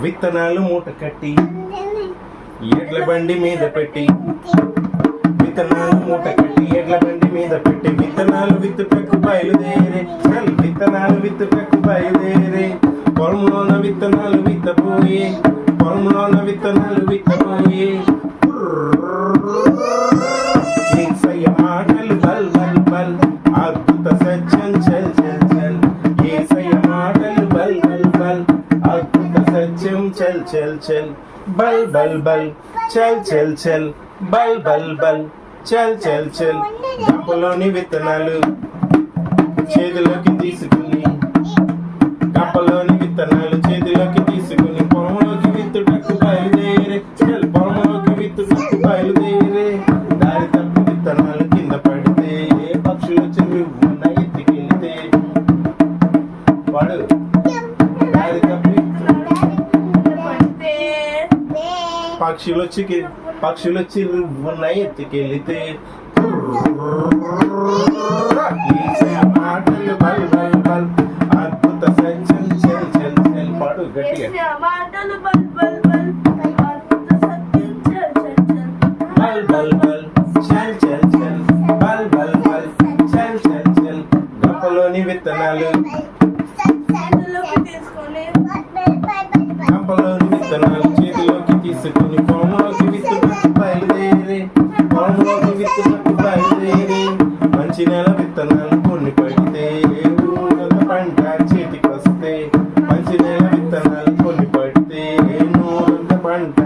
విత్తనాలు మూట కట్టి ఎడ్ల బండి మీద పెట్టి విత్తనాలు మూట కట్టి ఎడ్ల బండి మీద పెట్టి విత్తనాలు విత్తుటకు బయలుదేరే చల్ విత్తనాలు విత్తుటకు బయలుదేరే. పొలంలోన విత్తనాలు విత్తపోయే పొలంలోన విత్తనాలు విత్తపోయే మాటలు బల్ బల్ బల్ అద్భుత సత్యం చల్ అద్భుత సత్యం చల్ చల్ చల్ బల్ బల్ బల్ చల్ చల్ చల్ బల్ బల్ బల్ చల్ చల్ చల్ గంపలోని విత్తనాలు. చేతిలోకి తీసుకుని పక్షులు వచ్చి కి- పక్షులు వచ్చి ఉన్న ఎత్తికెళ్తే ఏసయ్య మాటలు బల్ బల్ బల్ అద్భుత సత్యం చెల్ చెల్ చెల్ పాడు గట్టిగా మాటలు బల్ బల్ బల్ అద్భుత సత్యం చల్ చల్ చల్ బల్ బల్ బల్ చల్ చల్ చల్ బల్ బల్ బల్ చల్ చల్ చల్ గంపలోని విత్తనాలు చేతుల్లోకి తీసుకొని మంచి నెల విత్తనాలు కొన్ని పడితే ఊరంత పంట చేతికొస్తే. మంచి నెల విత్తనాలు కొన్ని పడితే నూరంత పంట